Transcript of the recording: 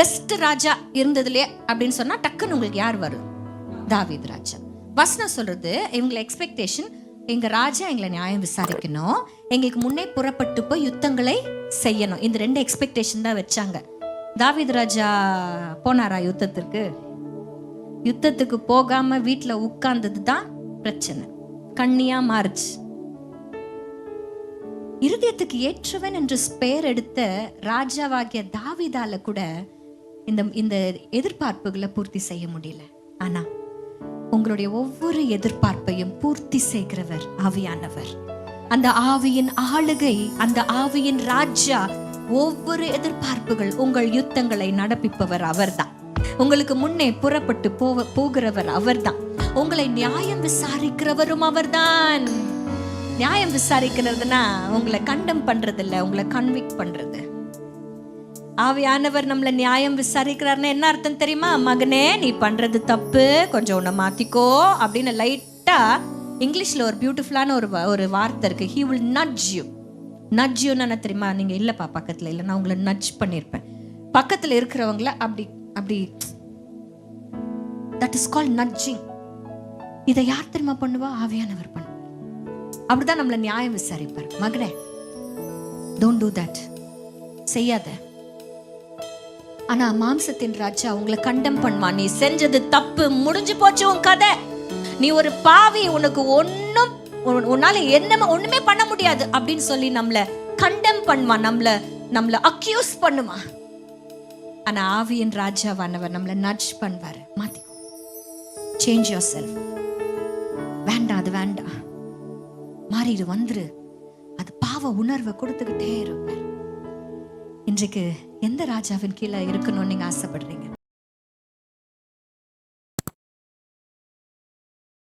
Best ராஜா இருந்ததுலே அப்படின்னு சொன்னா டக்குன்னு உங்களுக்கு யார் வரும்? தாவீத் ராஜா. வசனம் சொல்றது இவங்களை எக்ஸ்பெக்டேஷன் எங்க ராஜா எங்களை நியாயம் விசாரிக்கணும் எங்களுக்கு முன்னே புறப்பட்டு போய் யுத்தங்களை செய்யணும். இந்த ரெண்டு எக்ஸ்பெக்டேஷன் தான் வச்சாங்க. தாவீத் ராஜா போனாரா யுத்தத்திற்கு? யுத்தத்துக்கு போகாம வீட்டில் உட்கார்ந்தது தான் பிரச்சனை. கண்ணியா மாறுச்சு. இருதயத்துக்கு ஏற்றவன் என்று பெயர் எடுத்த ராஜாவாகிய தாவிதால கூட இந்த இந்த எதிர்பார்ப்புகளை பூர்த்தி செய்ய முடியல. ஆனா உங்களுடைய ஒவ்வொரு எதிர்பார்ப்பையும் பூர்த்தி செய்கிறவர் ஆவியானவர். அந்த ஆவியின் ஆளுகை அந்த ஆவியின் ராஜா ஒவ்வொரு எதிர்பார்ப்புகள் உங்கள் யுத்தங்களை நடப்பிப்பவர் அவர்தான். உங்களுக்கு முன்னே புறப்பட்டு போவ போகிறவர் அவர்தான். உங்களை நியாயம் விசாரிக்கிறவரும் அவர்தான். நியாயம் விசாரிக்கிறதுனா உங்களை கண்டம் பண்றது இல்லை உங்களை கன்விக் பண்றது. ஆவியானவர் நம்மளை நியாயம் விசாரிக்கிறாருன்னா என்ன அர்த்தம் தெரியுமா? மகனே நீ பண்றது தப்பு. கொஞ்சம் உன்னை மாத்திக்கோ. அப்படின்னு லைட்டா இங்கிலீஷ்ல ஒரு பியூட்டிஃபுல்லான ஒரு ஒரு வார்த்தை இருக்கு. He will nudge you nudge யூன்னு என்ன தெரியுமா? நீங்க இல்லப்பா பக்கத்துல இல்லை. நான் உங்களை நட்ஜ் பண்ணியிருப்பேன் பக்கத்துல இருக்கிறவங்கள அப்படி அப்படி தட் இஸ் கால் நட்ஜிங் இதை யார் தெரியுமா பண்ணுவா? ஆவியானவர் பண்ணுவார் அப்படிதான் நம்மளை நியாயம் விசாரிப்பார். மகனே டோன்ட் டூ தட் செய்யாத. ஆனா மாம்சத்தின் ராஜா உங்களை கண்டம் பண்ணுவான் நீ செஞ்சது தப்பு முடிஞ்சு போச்சு உன் கதை. நீ ஒரு பாவி உனக்கு ஒன்னும் உன்னால என்ன ஒண்ணுமே பண்ண முடியாது அப்படின்னு சொல்லி நம்மள கண்டம் பண்ணுவான் நம்மள நம்மள அக்யூஸ் பண்ணுவான் ஆனா ஆவியின் ராஜாவானவர் நம்மள நட்ஜ் பண்ணுவாரு. மாற்றி சேஞ்ச் யோர் செல்ஃப் வேண்டாம் அது வேண்டாம் மாறிடு வந்துரு. அது பாவ உணர்வை கொடுத்துக்கிட்டே இருப்பார் இன்றைக்கு எந்த ராஜாவின் கீழே இருக்கணும்னு நீங்க ஆசைப்படுறீங்க?